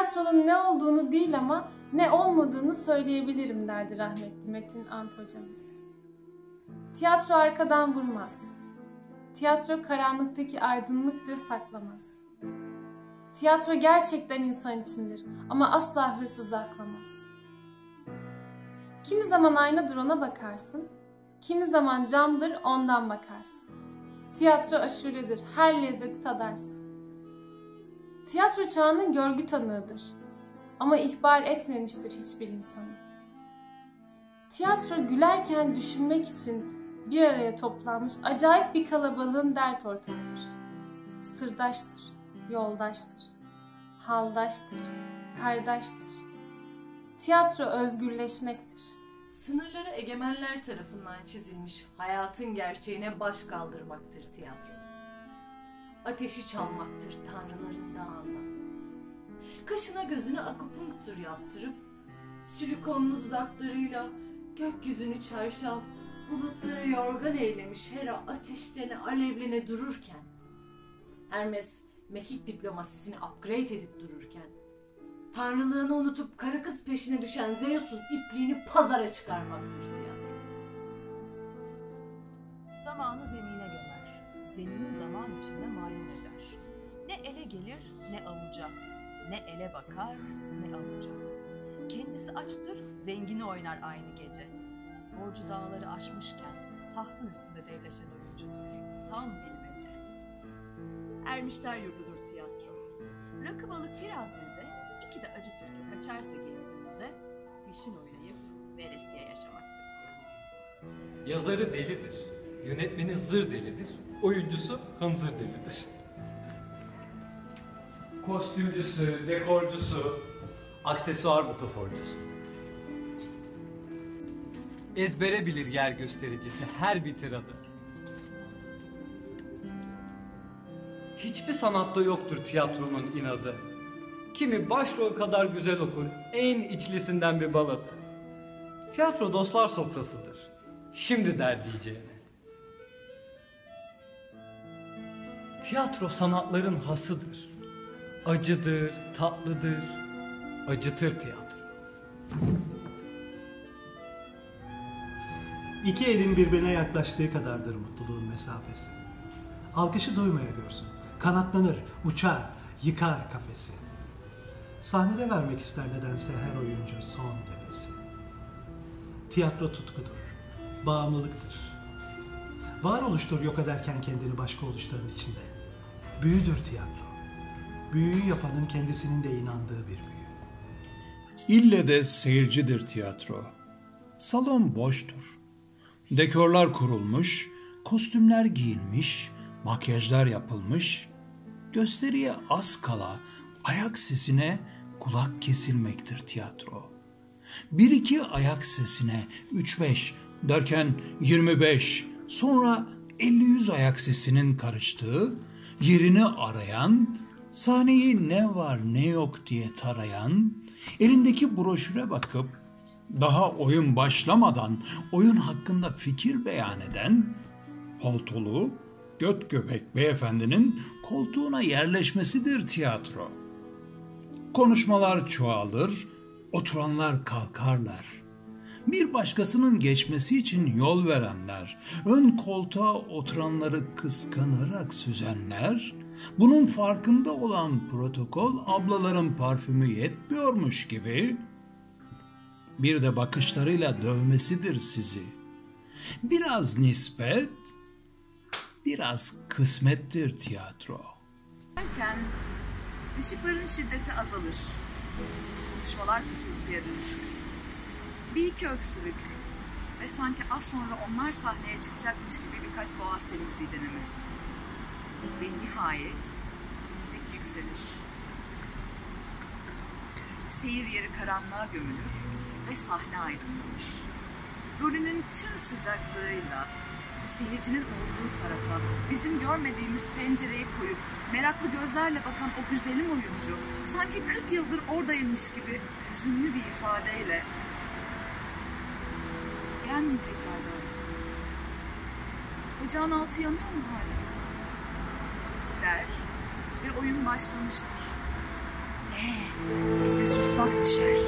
tiyatronun ne olduğunu değil ama ne olmadığını söyleyebilirim derdi rahmetli Metin Ant hocamız. Tiyatro arkadan vurmaz. Tiyatro karanlıktaki aydınlıktır saklamaz. Tiyatro gerçekten insan içindir ama asla hırsızı aklamaz. Kimi zaman aynadır ona bakarsın, kimi zaman camdır ondan bakarsın. Tiyatro aşuredir, her lezzeti tadarsın. Tiyatro çağının görgü tanığıdır ama ihbar etmemiştir hiçbir insanı. Tiyatro gülerken düşünmek için bir araya toplanmış acayip bir kalabalığın dert ortağıdır. Sırdaştır, yoldaştır, haldaştır, kardeştir. Tiyatro özgürleşmektir. Sınırları egemenler tarafından çizilmiş hayatın gerçeğine baş kaldırmaktır tiyatro. Ateşi çalmaktır tanrıların dağında. Kaşına gözüne akupunktur yaptırıp silikonlu dudaklarıyla gökyüzünü çarşaf, bulutları yorgan eylemiş Hera ateşlerine alevlene dururken Hermes mekik diplomasisini upgrade edip dururken Tanrılığını unutup karı kız peşine düşen Zeus'un ipliğini pazara çıkarmaktır tiyatro. Zamanı gömer, zemini zaman içinde maymun eder. Ne ele gelir ne avuca, ne ele bakar ne avuca. Kendisi açtır, zengini oynar aynı gece. Borcu dağları aşmışken tahtın üstünde devleşen oyuncudur. Tam bilmece. Ermişler yurdudur tiyatro. Rakı balık biraz meze, iki de acı türkü kaçarsa genzimize, peşin oynayıp veresiye yaşamaktır tiyatro. Yazarı delidir, yönetmeni zır delidir, oyuncusu hınzır delidir. Kostümcüsü, dekorcusu, aksesuar butaforcusu. Ezbere bilir yer göstericisi her bir tiradı. Hiçbir sanatta yoktur tiyatronun inadı. Kimi başrol kadar güzel okur en içlisinden bir baladı. Tiyatro dostlar sofrasıdır. Şimdi der diyeceğine. Tiyatro sanatların hasıdır. Acıdır, tatlıdır, acıtır tiyatro. İki elin birbirine yaklaştığı kadardır mutluluğun mesafesi. Alkışı duymaya görsün. Kanatlanır, uçar, yıkar kafesi. Sahnede vermek ister nedense her oyuncu son nefesi. Tiyatro tutkudur, bağımlılıktır. Varoluştur yok ederken kendini başka oluşların içinde. Büyüdür tiyatro. Büyüyü yapanın kendisinin de inandığı bir büyü. İlle de seyircidir tiyatro. Salon boştur. Dekorlar kurulmuş, kostümler giyilmiş, makyajlar yapılmış. Gösteriye az kala ayak sesine kulak kesilmektir tiyatro. Bir iki ayak sesine üç beş derken yirmi beş sonra elli yüz ayak sesinin karıştığı, yerini arayan, sahneyi ne var ne yok diye tarayan, elindeki broşüre bakıp daha oyun başlamadan oyun hakkında fikir beyan eden, paltolu, göt göbek beyefendinin koltuğuna yerleşmesidir tiyatro. Konuşmalar çoğalır, oturanlar kalkarlar. Bir başkasının geçmesi için yol verenler, ön koltuğa oturanları kıskanarak süzenler, bunun farkında olan protokol ablaların parfümü yetmiyormuş gibi bir de bakışlarıyla dövmesidir sizi. Biraz nispet, biraz kısmettir tiyatro. Derken ışıkların şiddeti azalır. Konuşmalar fısıltıya dönüşür. Bir iki öksürük ve sanki az sonra onlar sahneye çıkacakmış gibi birkaç boğaz temizliği denemesi. Ve nihayet müzik yükselir. Seyir yeri karanlığa gömülür ve sahne aydınlanır. Rolünün tüm sıcaklığıyla seyircinin olduğu tarafa bizim görmediğimiz pencereye koyup meraklı gözlerle bakan o güzelim oyuncu sanki 40 yıldır oradaymış gibi hüzünlü bir ifadeyle gelmeyecekler galiba. Ocağın altı yanıyor mu hala? Der ve oyun başlamıştır. Bize susmak düşer.